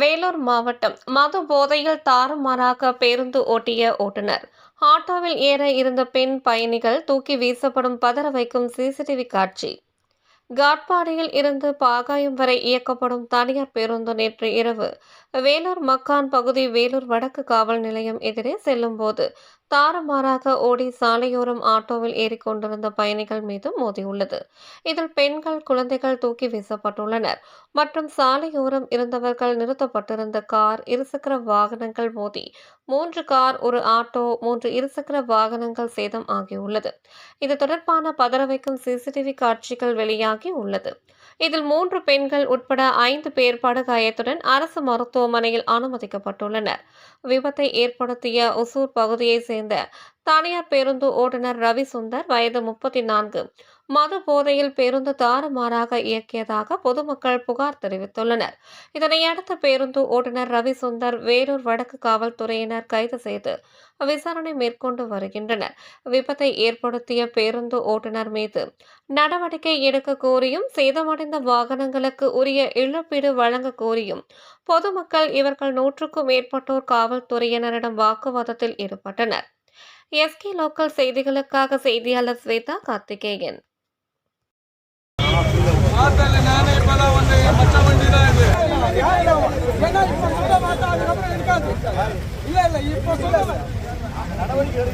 வேலூர் மாவட்டம் மது போதையில் தாறுமாறாக பேருந்து ஓட்டிய ஓட்டுநர். ஆட்டோவில் ஏற இருந்த பெண் பயணிகள் தூக்கி வீசப்படும் பதற வைக்கும் சிசிடிவி காட்சி. காட்பாடியில் இருந்து பாகாயம் வரை இயக்கப்படும் தனியார் பேருந்து நேற்று இரவு. வேலூர் மக்கான் பகுதி வேலூர் வடக்கு காவல் நிலையம் எதிரே செல்லும்போது தாறுமாறாக ஓடி சாலையோரம் ஆட்டோவில் ஏறிக்கொண்டிருந்த பயணிகள் மீது மோதியுள்ளது இதில் பெண்கள் குழந்தைகள் தூக்கி வீசப்பட்டுள்ளனர். மற்றும் சாலையோரம் இருந்தவர்கள் நிறுத்தப்பட்டிருந்த கார் இருசக்கர வாகனங்கள் மோதி மூன்று கார் ஒரு ஆட்டோ மூன்று இருசக்கர வாகனங்கள் சேதம் ஆகியுள்ளது. இது தொடர்பான பதற வைக்கும் சிசிடிவி காட்சிகள் வெளியாக வெளியாகி உள்ளது. இதில் மூன்று பெண்கள் உட்பட ஐந்து பேர் படுகாயத்துடன் அரசு மருத்துவமனையில் அனுமதிக்கப்பட்டுள்ளனர். விபத்தை ஏற்படுத்திய ஒசூர் பகுதியைச் சேர்ந்த தனியார் பேருந்து ஓட்டுநர் ரவி சுந்தர் வயது முப்பத்தி நான்கு மது போதையில் பேருந்து தாறுமாறாக இயக்கியதாக பொதுமக்கள் புகார் தெரிவித்துள்ளனர். இதனையடுத்து பேருந்து ஓட்டுநர் ரவி சுந்தர் வேலூர் வடக்கு காவல்துறையினர் கைது செய்து விசாரணை மேற்கொண்டு வருகின்றனர் விபத்தை ஏற்படுத்திய பேருந்து ஓட்டுநர் மீது நடவடிக்கை எடுக்க கோரியும் சேதமடைந்த வாகனங்களுக்கு உரிய இழப்பீடு வழங்க கோரியும் பொதுமக்கள் இவர்கள் நூற்றுக்கும் மேற்பட்டோர் காவல்துறையினரிடம் வாக்குவாதத்தில் ஈடுபட்டனர் எஸ்கே லோக்கல் செய்திகளுக்காக செய்தியாளர் ஸ்வேதா கார்த்திகேயன் இல்ல இல்ல இப்ப சொல்ல يا